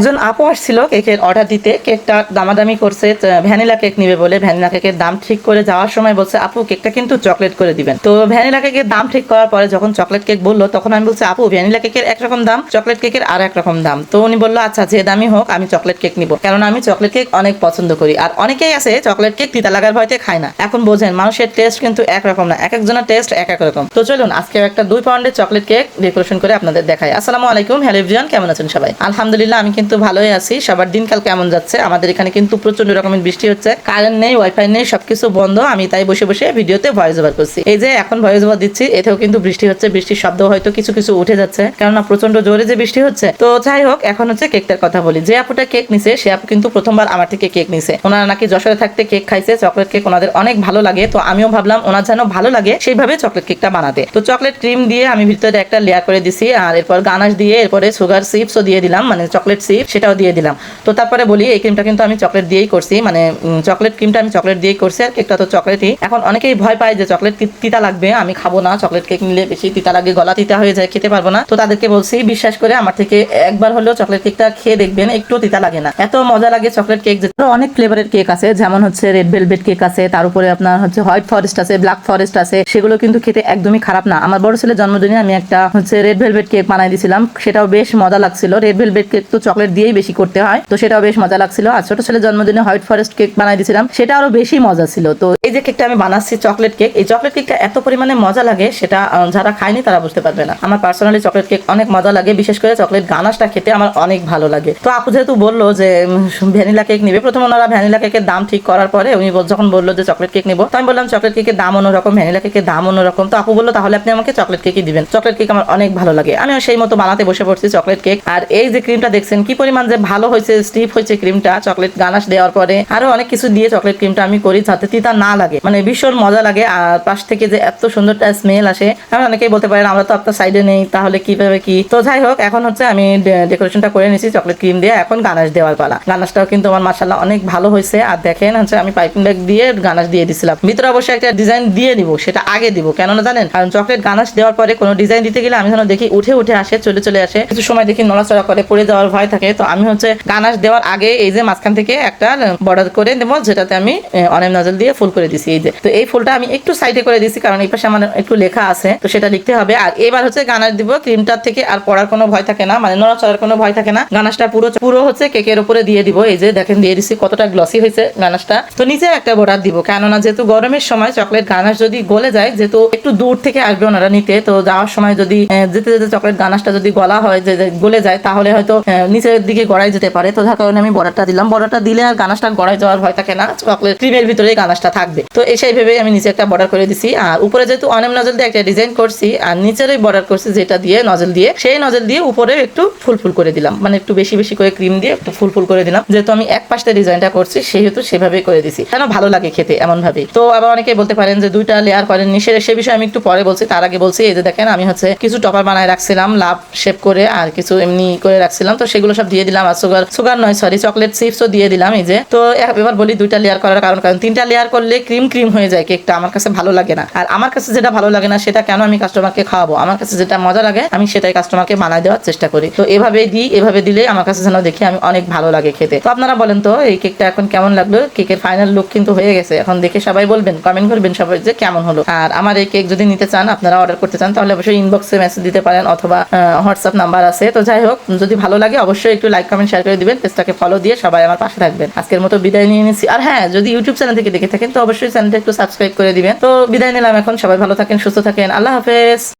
একজন আপু আসছিল কেকের অর্ডার দিতে। কেকটা দামাদামি করছে ভ্যানিলা কেক নিবে বলে। ভ্যানিলা কেকের দাম ঠিক করে যাওয়ার সময় বলছে, আপু, কেকটা কিন্তু চকলেট করে দিবেন। তো ভ্যানিলা কেকের দাম ঠিক করার পরে যখন চকলেট কেক বলল, তখন আমি বলছি, আপু, ভ্যানিলা কেকের একরকম দাম চকলেট কেকের আর একরকম দাম। তো উনি বলল আচ্ছা যে দামই হোক, আমি চকলেট কেক নিব। কেননা আমি চকলেট কেক অনেক পছন্দ করি। আর অনেকেই আছে চকলেট কেক তিতা লাগার ভয়তে খায় না। এখন বোঝেন, মানুষের টেস্ট কিন্তু একরকম না। এক একজনের টেস্ট এক এক রকম। তো চলুন আজকে একটা দুই পাউন্ডের চকলেট কেক ডেকোরেশন করে আপনাদের দেখাই। আসসালামু আলাইকুম, হ্যালো এভরিওয়ান, কেমন আছেন সবাই? আলহামদুলিল্লাহ, আমি কিন্তু ভালোই আছি। সবার দিনকাল কেমন যাচ্ছে? আমাদের এখানে কিন্তু প্রচণ্ড রকমের বৃষ্টি হচ্ছে। কারেন্ট নেই ওয়াইফাই নেই, সবকিছু বন্ধ। আমি তাই বসে বসে ভিডিওতে ভয়েস ওভার করছি। এই যে এখন ভয়েস ওভার দিচ্ছি, এতেও কিন্তু বৃষ্টি হচ্ছে। বৃষ্টির শব্দ হয়তো কিছু কিছু উঠে যাচ্ছে। কেননা প্রচণ্ড জোরে যে বৃষ্টি হচ্ছে। তো যাই হোক, এখন হচ্ছে কেকটার কথা বলি। যে আপুটা কেক নিছে, সে আপু কিন্তু প্রথমবার আমার থেকে কেক নিছে। ওনারা নাকি যশোরে থাকতে কেক খাইছে চকলেট কেক ওনাদের অনেক ভালো লাগে। তো আমিও ভাবলাম, ওনার যেন ভালো লাগে, সেইভাবে চকলেট কেকটা বানাতে। তো চকলেট ক্রিম দিয়ে আমি ভিতরে একটা লেয়ার করে দিছি, আর এরপর গানাশ দিয়ে, এরপরে সুগার চিপসও দিয়ে দিলাম। মানে চকলেট চিপ সেটাও দিয়ে দিলাম। তো তারপরে বলি, এই ক্রিমটা কিন্তু আমি চকলেট দিয়েই করছি মানে চকলেট ক্রিমটা আমি চকলেট দিয়েই করছি আর কেকটা তো চকলেটই এখন অনেকেই ভয় পায় যে চকলেট তিতা লাগবে, আমি খাব না চকলেট কেক নিলে বেশি তিতা লাগে, গলা তিতা হয়ে যায়, খেতে পারব না। তো তাদেরকে বলছি, বিশ্বাস করে আমার থেকে একবার হলেও চকলেট কেকটা খেয়ে দেখবেন, একটু তিতা লাগে না। এত মজা লাগে চকলেট কেক অনেক ফ্লেভারের কেক আছে, যেমন হচ্ছে রেড ভেলভেট কেক আছে, তার উপরে আপনার হচ্ছে হোয়াইট ফরেস্ট আছে ব্ল্যাক ফরেস্ট আছে, সেগুলো কিন্তু খেতে একদমই খারাপ না। আমার বড় ছেলের জন্মদিনে আমি একটা হচ্ছে রেড ভেলভেট কেক বানাই দিয়েছিলাম সেটাও বেশ মজা লাগছিল। রেড ভেলভেট কেক তো চকলেট দিয়েই বেশি করতে হয়। তো সেটাও বেশ মজা লাগছিল। আর ছোট ছেলের জন্মদিনে হোয়াইট ফরেস্ট কেক বানাই দিয়েছিলাম। সেটা আরও বেশি মজা ছিল। তো এই যে কেকটা আমি বানাচ্ছি চকলেট কেক এই চকলেট কেকটা এত পরিমাণে মজা লাগে, সেটা যারা খায়নি তারা বুঝতে পারবে না। আমার পার্সোনালি চকলেট কেক অনেক মজা লাগে। বিশেষ করে চকলেট গানাশটা খেতে আমার অনেক ভালো লাগে। তো আপু যেহেতু বলল যে ভ্যানিলা কেক নিবে, প্রথম ওনারা ভ্যানিলা কেকের দাম ঠিক করার পরে উনি যখন বলল যে চকলেট কেক নিবো, তো আমি বললাম চকলেট কেকের দাম অন্যরকম, ভ্যানিলা কেকের দাম অন্যরকম। তো আপু বলল, তাহলে আপনি আমাকে চকলেট কেকই দিবেন। চকলেট কেক আমার অনেক ভালো লাগে। আমি সেই মতো বানাতে বসে পড়ছি চকলেট কেক আর এই যে ক্রিমটা দেখছেন কি পরিমাণ যে ভালো হয়েছে স্টিপ হয়েছে ক্রিমটা চকলেট গানাশ দেওয়ার পরে আরও অনেক কিছু দিয়ে চকলেট ক্রিমটা আমি করি যাতে তিতা না লাগে। মানে ভীষণ মজা লাগে আর পাশ থেকে যে এত সুন্দর স্মেল আসে, আমি অনেকেই বলতে পারেন, আমরা তো আপনার সাইডে নেই, তাহলে কীভাবে কি? তো যাই হোক, এখন হচ্ছে আমি ডেকোরেশনটা করে নিয়েছি চকলেট ক্রিম দিয়ে, এখন গানাশ দেওয়ার পালা। গানাশটাও কিন্তু আমার মাসাল্লাহ অনেক ভালো হয়েছে। আর দেখেন হচ্ছে আমি পাইপিং ব্যাগ দিয়ে গানাশ দিয়ে দিছিলাম। ভিতরে অবশ্যই একটা ডিজাইন দিয়ে দিব সেটা আগে দিব, কেননা জানেন, কারণ চকলেট গানাশ দেওয়ার পরে কোনো ডিজাইন দিতে গেলে আমি যেন দেখি উঠে উঠে আসে, চলে চলে আসে। কিছু সময় দেখি নড়াচড়া করে পড়ে যাওয়ার ভয় থাকে। তো আমি হচ্ছে গানাশ দেওয়ার আগে এই যে মাঝখান থেকে একটা বর্ডার করে দেবো যেটাতে আমি অনেক নজল দিয়ে ফুল করে দিছি এই যে। তো এই ফুলটা আমি একটু সাইডে করে দিছি কারণ এই পাশে আমার একটু লেখা আছে তো সেটা লিখতে হবে। আর এবার হচ্ছে গানাশ দিব ক্রিমটার থেকে আর পড়ার কোনো ভয় থাকে না মানে নড়াচড়ার কোনো ভয় থাকে না। গানাশটা পুরো পুরো হচ্ছে কেকের উপরে দিয়ে দিব। এই যে দেখেন দিয়ে দিছি কতটা গ্লসি হয়েছে গানাশটা। তো নিচে একটা বর্ডার দিব কেননা যেহেতু গরমের সময় চকলেট গানাশ যদি গলে যায় যেহেতু একটু দূর থেকে আসবে ওনারা নিতে তো যাওয়ার সময় যদি যেতে যেতে চকলেট গানাশটা যদি গলা হয় যে গলে যায় তাহলে হয়তো আহ, নিচের দিকে গড়াই যেতে পারে, তো যার কারণে আমি বর্ডারটা দিলাম। বর্ডারটা দিলে আর গানাশটা গড়াই যাওয়ার ভয় থাকে না, চকলেট ক্রিমের ভিতরে গানাশটা থাকবে। তো সেই ভেবে আমি নিচে একটা বর্ডার করে দিছি। আর উপরে যেহেতু অনেক নজল দিয়ে একটা ডিজাইন করছি, আর নিচের ওই বর্ডার করছি যেটা দিয়ে নজল দিয়ে, সেই নজল দিয়ে উপরে একটু ফুল ফুল করে দিলাম। মানে একটু বেশি বেশি করে ক্রিম দিয়ে একটু ফুল ফুল করে দিলাম। যেহেতু আমি এক পাশটা ডিজাইনটা করছি, সেহেতু সেভাবেই করে দিছি। কেন ভালো লাগে খেতে এমন ভাবে তো আবার অনেকে বলতে পারেন যে দুইটা লেয়ার করেননি, সে সে বিষয়ে আমি একটু পরে বলছি। তার আগে বলছি, এই যে দেখেন আমি হচ্ছে কিছু টপার বানায় রাখছিলাম লাভ শেপ করে আর কিছু এমনি করে রাখছিলাম। তো সেগুলো সব দিয়ে দিলাম আর সুগার সুগার নয় সরি চকলেট চিপসও দিয়ে দিলাম এই যে। তো এবার বলি দুইটা লেয়ার করার কারণ কারণ তিনটা লেয়ার করলে ক্রিম ক্রিম হয়ে যায় কেকটা আমার কাছে ভালো লাগে না। আর আমার কাছে যেটা ভালো লাগে না, সেটা কেন আমি কাস্টমারকে খাওয়াবো? আমার কাছে যেটা মজা লাগে, আমি সেটাই কাস্টমারকে বানায় দেওয়ার চেষ্টা করি। তো এভাবে দিই, এভাবে দিলে আমার কাছে যেন দেখি আমি অনেক ভালো লাগে খেতে। তো আপনারা বলেন তো, এই কেকটা এখন কেমন লাগল? কেকের ফাইনাল লুক কিন্তু হয়ে গেছে। এখন দেখে সবাই বলবেন কমেন্ট করবেন সবাই যে কেমন হলো। আর আমার এই কেক যদি নিতে চান, আপনারা অর্ডার করতে চান, তাহলে অবশ্যই ইনবক্সে মেসেজ দিতে পারেন অথবা হোয়াটসঅ্যাপ নাম্বার আছে। তো যাই হোক, যদি ভালো লাগে অবশ্যই একটু লাইক কমেন্ট শেয়ার করে দিবেন। পেজটাকে ফলো দিয়ে সবাই আমার পাশে থাকবেন। আজকের মতো বিদায় নিয়ে নিচ্ছি আর হ্যাঁ যদি ইউটিউব চ্যানেল থেকে দেখে থাকেন, তো অবশ্যই চ্যানেলটা একটু সাবস্ক্রাইব করে দিবেন। তো বিদায় নিলাম এখন। সবাই ভালো থাকেন, সুস্থ থাকেন। আল্লাহ হাফেজ।